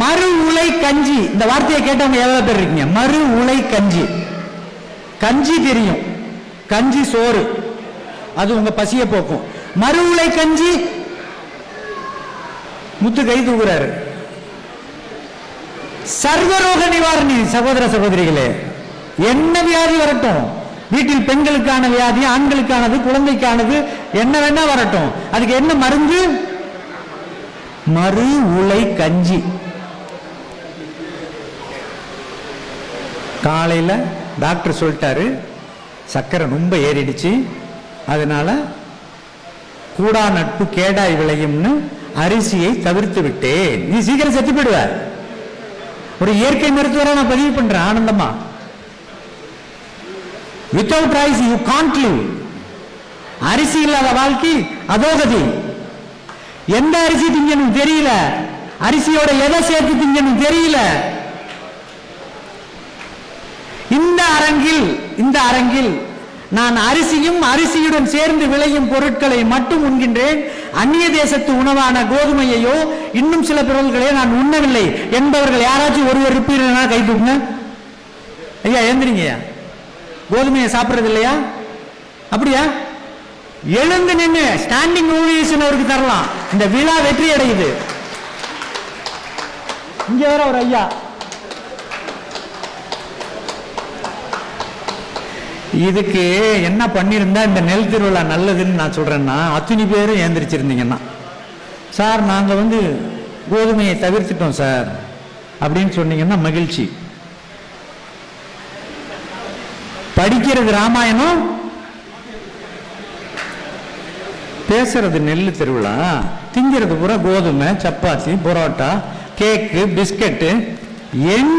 மறு உலை கஞ்சி. இந்த வார்த்தையை கேட்டவங்க எவ்வளவு பேர் இருக்கீங்க? மறு உலை கஞ்சி. கஞ்சி தெரியும். கஞ்சி சோறு. அது உங்க பசியை போக்கும். மறு உலை கஞ்சி. முத்து கை தூக்குறாரு. சர்வரோக நிவாரணி சகோதர சகோதரிகளே என்ன வியாதி வரட்டும்? வீட்டில் பெண்களுக்கான வியாதி ஆண்களுக்கானது குழந்தைக்கானது என்ன வேணா வரட்டும். அதுக்கு என்ன மருந்து? மறு உலை கஞ்சி. காலையில டாக்டர் சொல்லிட்டாரு சக்கரை ரொம்ப ஏறிடுச்சு. அதனால கூடா நட்பு கேடாய் விளையும்னு அரிசியை தவிர்த்து விட்டேன். நீ சீக்கிரம் செத்து போயிடுவ. ஒரு இயற்கை மருத்துவரை நான் பதிவு பண்றேன் ஆனந்தமா without rice you can't live அரிசி இல்லாத வாழ்க்கை அதோகதி. எந்த அரிசி திங்கணும் தெரியல. அரிசியோட எதை சேர்த்து திங்கணும் தெரியல இந்த அரங்கில் இந்த அரங்கில் நான் அரிசியும் அரிசியுடன் சேர்ந்து விளையும் பொருட்களை மட்டும் உண்கின்றேன். அந்நிய தேசத்து உணவான கோதுமையையோ இன்னும் சில பொருள்களையோ நான் உண்ணவில்லை. என்பவர்கள் யாராச்சும் ஒருவர் இருப்பீர்கள் கை தூக்குங்க. ஐயா எழுந்திரிங்கய்யா கோதுமையை சாப்பிட்றது இல்லையா? அப்படியா? எழுந்து நின்று ஸ்டாண்டிங் ஓவியேஷன் அவருக்கு தரலாம். இந்த விழா வெற்றி அடையுது. இங்க வேற ஒரு ஐயா. இதுக்கு என்ன பண்ணியிருந்தா இந்த நெல் திருவிழா நல்லதுன்னு நான் சொல்கிறேன்னா அத்தனை பேரும் ஏந்திரிச்சிருந்தீங்கன்னா. சார் நாங்கள் வந்து கோதுமையை தவிர்த்துட்டோம் சார் அப்படின்னு சொன்னீங்கன்னா மகிழ்ச்சி. படிக்கிறது ராமாயணம்? பேசுறது நெல் திருவிழா திங்கிறது பூரா கோதுமை சப்பாத்தி புரோட்டா கேக்கு பிஸ்கட்டு எங்க